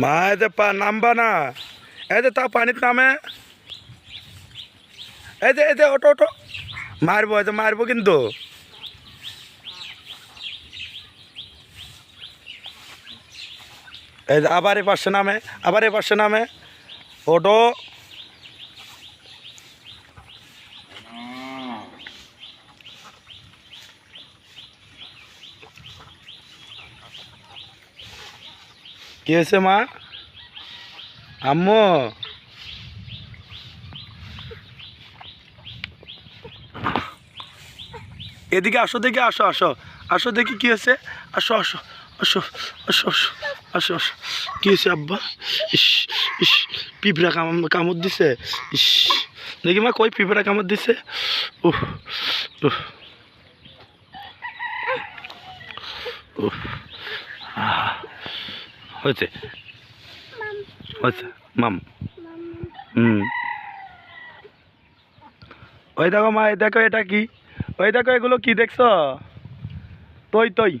মা এতে পা, নামবা না। এই যে তা পানির নামে। এই এই যে ওটো ওটো মারবো যে মারবো কিন্তু। আবার এ পাশে নামে, আবার এ পাশে নামে। ওটো কি হয়েছে মা? আম্মু? এদিকে আসো, দেখি আসো আসো। আসো, দেখি কি হয়েছে। আসো আসো আসো আসো আসো আসো আসো। কি হয়েছে, আব্বা? ইস ইস, পিঁপড়া কাম কামড় দিছে? ইস। দেখি মা, কই পিঁপড়া কামড় দিছে? উহ উহ আহ। হয়েছে? হয়েছে? মাম। হুম। ওই দেখো মা এই দেখো এটা কি? ওই দেখো এগুলো কি দেখছ? তই তই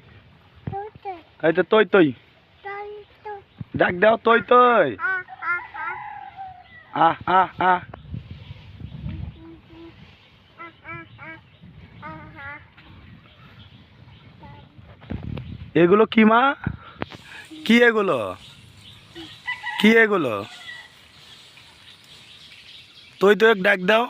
এই তো তই তই ডাক দাও তই তই আহ আহ আহ এগুলো কি মা? কি এগুলো? কি এগুলো? তুই তো এক ডাক দাও।